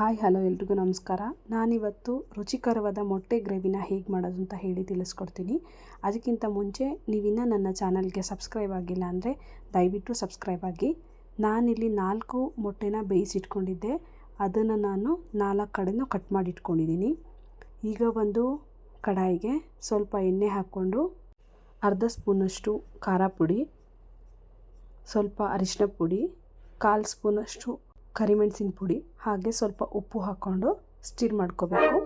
Hi, hello ಎಲ್ರಿಗೂ ನಮಸ್ಕಾರ. ನಾನಿವತ್ತು ರುಚಿಕರವಾದ ಮೊಟ್ಟೆ ಗ್ರೇವಿನ ಹೇಗೆ ಮಾಡೋದು ಅಂತ ಹೇಳಿ ತಿಳಿಸ್ಕೊಡ್ತೀನಿ. ಅದಕ್ಕಿಂತ ಮುಂಚೆ ನೀವಿನ್ನೂ ನನ್ನ ಚಾನಲ್ಗೆ ಸಬ್ಸ್ಕ್ರೈಬ್ ಆಗಿಲ್ಲ ಅಂದರೆ ದಯವಿಟ್ಟು ಸಬ್ಸ್ಕ್ರೈಬ್ ಆಗಿ. ನಾನಿಲ್ಲಿ ನಾಲ್ಕು ಮೊಟ್ಟೆನ ಬೇಯಿಸಿಟ್ಕೊಂಡಿದ್ದೆ. ಅದನ್ನು ನಾನು ನಾಲ್ಕು ಕಡೆನೂ ಕಟ್ ಮಾಡಿ ಇಟ್ಕೊಂಡಿದ್ದೀನಿ ಈಗ ಒಂದು ಕಡಾಯಿಗೆ ಸ್ವಲ್ಪ ಎಣ್ಣೆ ಹಾಕ್ಕೊಂಡು ಅರ್ಧ ಸ್ಪೂನಷ್ಟು ಖಾರ ಪುಡಿ, ಸ್ವಲ್ಪ ಅರಿಶಿನ ಪುಡಿ, ಕಾಲು ಸ್ಪೂನಷ್ಟು ಕರಿಮೆಣಸಿನ ಪುಡಿ, ಹಾಗೆ ಸ್ವಲ್ಪ ಉಪ್ಪು ಹಾಕ್ಕೊಂಡು ಸ್ಟಿರ್ ಮಾಡ್ಕೋಬೇಕು.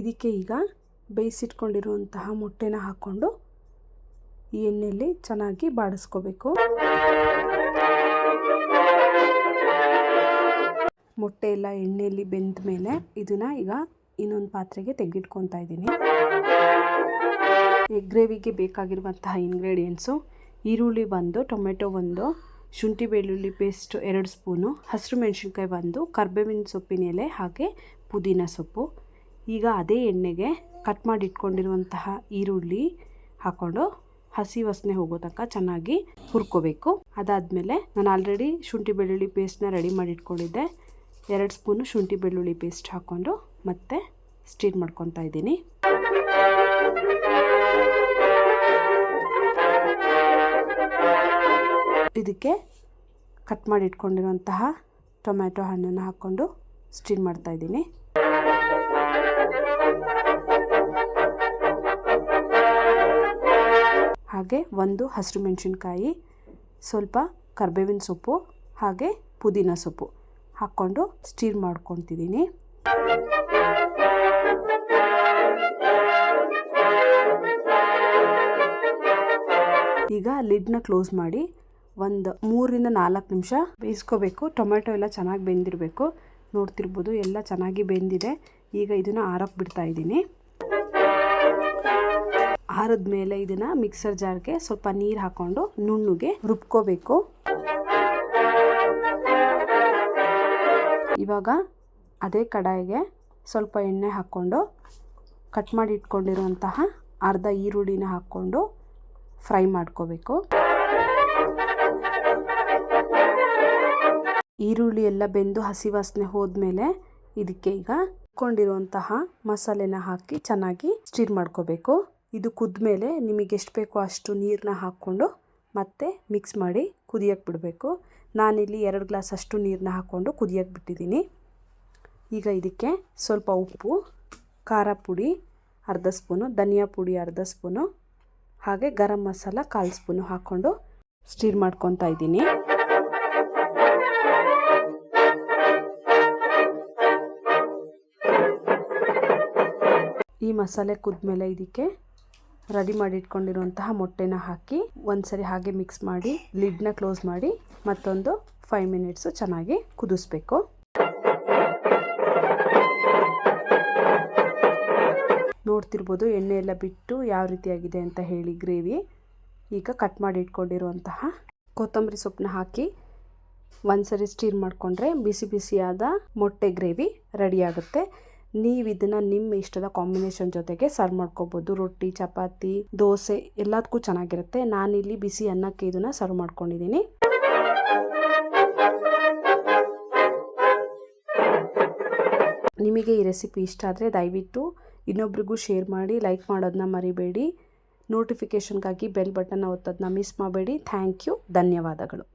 ಇದಕ್ಕೆ ಈಗ ಬೇಯಿಸಿಟ್ಕೊಂಡಿರುವಂತಹ ಮೊಟ್ಟೆನ ಹಾಕ್ಕೊಂಡು ಈ ಎಣ್ಣೆಯಲ್ಲಿ ಚೆನ್ನಾಗಿ ಬಾಡಿಸ್ಕೋಬೇಕು. ಮೊಟ್ಟೆ ಎಲ್ಲ ಎಣ್ಣೆಯಲ್ಲಿ ಬೆಂದ ಮೇಲೆ ಇದನ್ನ ಈಗ ಇನ್ನೊಂದು ಪಾತ್ರೆಗೆ ತೆಗೆದಿಟ್ಕೊತಾ ಇದ್ದೀನಿ. ಎಗ್ ಗ್ರೇವಿಗೆ ಬೇಕಾಗಿರುವಂತಹ ಇಂಗ್ರೀಡಿಯೆಂಟ್ಸು ಈರುಳ್ಳಿ ಒಂದು, ಟೊಮೆಟೊ ಒಂದು, ಶುಂಠಿ ಬೆಳ್ಳುಳ್ಳಿ ಪೇಸ್ಟ್ ಎರಡು ಸ್ಪೂನು, ಹಸಿರು ಮೆಣಸಿನ್ಕಾಯಿ ಒಂದು, ಕರ್ಬೇವಿನ ಸೊಪ್ಪಿನ ಎಲೆ ಹಾಗೆ ಪುದೀನ ಸೊಪ್ಪು. ಈಗ ಅದೇ ಎಣ್ಣೆಗೆ ಕಟ್ ಮಾಡಿ ಇಟ್ಕೊಂಡಿರುವಂತಹ ಈರುಳ್ಳಿ ಹಾಕ್ಕೊಂಡು ಹಸಿ ವಾಸನೆ ಹೋಗೋ ತನಕ ಚೆನ್ನಾಗಿ ಹುರ್ಕೋಬೇಕು. ಅದಾದಮೇಲೆ ನಾನು ಆಲ್ರೆಡಿ ಶುಂಠಿ ಬೆಳ್ಳುಳ್ಳಿ ಪೇಸ್ಟ್ನ ರೆಡಿ ಮಾಡಿ ಇಟ್ಕೊಂಡಿದ್ದೆ ಎರಡು ಸ್ಪೂನು ಶುಂಠಿ ಬೆಳ್ಳುಳ್ಳಿ ಪೇಸ್ಟ್ ಹಾಕ್ಕೊಂಡು ಮತ್ತೆ ಸ್ಟೀರ್ ಮಾಡ್ಕೊತಾ ಇದ್ದೀನಿ. ಇದಕ್ಕೆ ಕಟ್ ಮಾಡಿ ಇಟ್ಕೊಂಡಿರುವಂತಹ ಟೊಮ್ಯಾಟೊ ಹಣ್ಣನ್ನು ಹಾಕ್ಕೊಂಡು ಸ್ಟೀರ್ ಮಾಡ್ತಾ ಇದ್ದೀನಿ. ಹಾಗೆ ಒಂದು ಹಸಿರು ಮೆಣಸಿನ್ಕಾಯಿ, ಸ್ವಲ್ಪ ಕರ್ಬೇವಿನ ಸೊಪ್ಪು, ಹಾಗೆ ಪುದೀನ ಸೊಪ್ಪು ಹಾಕ್ಕೊಂಡು ಸ್ಟೀರ್ ಮಾಡ್ಕೊತಿದ್ದೀನಿ. ಲಿಡ್ನ ಕ್ಲೋಸ್ ಮಾಡಿ ಒಂದು ಮೂರರಿಂದ ನಾಲ್ಕು ನಿಮಿಷ ಬೇಯಿಸ್ಕೋಬೇಕು. ಟೊಮೆಟೊ ಎಲ್ಲ ಚೆನ್ನಾಗಿ ಬೆಂದಿರಬೇಕು. ನೋಡ್ತಿರ್ಬೋದು ಎಲ್ಲ ಚೆನ್ನಾಗಿ ಬೆಂದಿದೆ. ಈಗ ಇದನ್ನು ಆರಕ್ಕೆ ಬಿಡ್ತಾ ಇದ್ದೀನಿ. ಆರದ ಮೇಲೆ ಇದನ್ನು ಮಿಕ್ಸರ್ ಜಾರ್ಗೆ ಸ್ವಲ್ಪ ನೀರು ಹಾಕ್ಕೊಂಡು ನುಣ್ಣಗೆ ರುಬ್ಕೋಬೇಕು. ಇವಾಗ ಅದೇ ಕಡಾಯಿಗೆ ಸ್ವಲ್ಪ ಎಣ್ಣೆ ಹಾಕ್ಕೊಂಡು ಕಟ್ ಮಾಡಿ ಇಟ್ಕೊಂಡಿರುವಂತಹ ಅರ್ಧ ಈರುಳ್ಳಿನ ಹಾಕ್ಕೊಂಡು ಫ್ರೈ ಮಾಡ್ಕೋಬೇಕು. ಈರುಳ್ಳಿ ಎಲ್ಲ ಬೆಂದು ಹಸಿ ವಾಸನೆ ಹೋದ್ಮೇಲೆ ಇದಕ್ಕೆ ಈಗ ಕೊಂಡಿರುವಂತಹ ಮಸಾಲೆನ ಹಾಕಿ ಚೆನ್ನಾಗಿ ಸ್ಟಿರ್ ಮಾಡ್ಕೋಬೇಕು. ಇದು ಕುದ್ಮೇಲೆ ನಿಮಗೆ ಎಷ್ಟು ಬೇಕೋ ಅಷ್ಟು ನೀರನ್ನ ಹಾಕ್ಕೊಂಡು ಮತ್ತೆ ಮಿಕ್ಸ್ ಮಾಡಿ ಕುದಿಯಕ್ಕೆ ಬಿಡಬೇಕು. ನಾನಿಲ್ಲಿ ಎರಡು ಗ್ಲಾಸ್ ಅಷ್ಟು ನೀರನ್ನ ಹಾಕ್ಕೊಂಡು ಕುದಿಯಕ್ಕೆ ಬಿಟ್ಟಿದ್ದೀನಿ. ಈಗ ಇದಕ್ಕೆ ಸ್ವಲ್ಪ ಉಪ್ಪು, ಖಾರ ಪುಡಿ, ಅರ್ಧ ಸ್ಪೂನು, ಧನಿಯಾ ಪುಡಿ ಅರ್ಧ ಸ್ಪೂನು ಹಾಗೆ ಗರಂ ಮಸಾಲ ಕಾಲು ಸ್ಪೂನು ಹಾಕ್ಕೊಂಡು ಸ್ಟೀರ್ ಮಾಡ್ಕೊತಾ ಇದ್ದೀನಿ. ಈ ಮಸಾಲೆ ಕುದ್ಮೇಲೆ ಇದಕ್ಕೆ ರೆಡಿ ಮಾಡಿ ಇಟ್ಕೊಂಡಿರುವಂತಹ ಮೊಟ್ಟೆನ ಹಾಕಿ ಒಂದ್ಸರಿ ಹಾಗೆ ಮಿಕ್ಸ್ ಮಾಡಿ ಲಿಡ್ನ ಕ್ಲೋಸ್ ಮಾಡಿ ಮತ್ತೊಂದು ಫೈವ್ ಮಿನಿಟ್ಸು ಚೆನ್ನಾಗಿ ಕುದಿಸ್ಬೇಕು. ನೋಡ್ತಿರ್ಬೋದು ಎಣ್ಣೆ ಎಲ್ಲ ಬಿಟ್ಟು ಯಾವ ರೀತಿಯಾಗಿದೆ ಅಂತ ಹೇಳಿ ಗ್ರೇವಿ. ಈಗ ಕಟ್ ಮಾಡಿ ಇಟ್ಕೊಂಡಿರುವಂತಹ ಕೊತ್ತಂಬರಿ ಸೊಪ್ಪನ್ನ ಹಾಕಿ ಒಂದ್ಸರಿ ಸ್ಟೀರ್ ಮಾಡಿಕೊಂಡ್ರೆ ಬಿಸಿ ಬಿಸಿಯಾದ ಮೊಟ್ಟೆ ಗ್ರೇವಿ ರೆಡಿ ಆಗುತ್ತೆ. ನೀವು ಇದನ್ನು ನಿಮ್ಮ ಇಷ್ಟದ ಕಾಂಬಿನೇಷನ್ ಜೊತೆಗೆ ಸರ್ವ್ ಮಾಡ್ಕೋಬೋದು. ರೊಟ್ಟಿ, ಚಪಾತಿ, ದೋಸೆ ಎಲ್ಲದಕ್ಕೂ ಚೆನ್ನಾಗಿರುತ್ತೆ. ನಾನಿಲ್ಲಿ ಬಿಸಿ ಅನ್ನಕ್ಕೆ ಇದನ್ನು ಸರ್ವ್ ಮಾಡ್ಕೊಂಡಿದ್ದೀನಿ. ನಿಮಗೆ ಈ ರೆಸಿಪಿ ಇಷ್ಟ ಆದರೆ ದಯವಿಟ್ಟು ಇನ್ನೊಬ್ರಿಗೂ ಶೇರ್ ಮಾಡಿ ಲೈಕ್ ಮಾಡೋದನ್ನ ಮರಿಬೇಡಿ. ನೋಟಿಫಿಕೇಷನ್ಗಾಗಿ ಬೆಲ್ ಬಟನ್ನ ಒತ್ತೋದನ್ನ ಮಿಸ್ ಮಾಡಬೇಡಿ. ಥ್ಯಾಂಕ್ ಯು ಧನ್ಯವಾದಗಳು.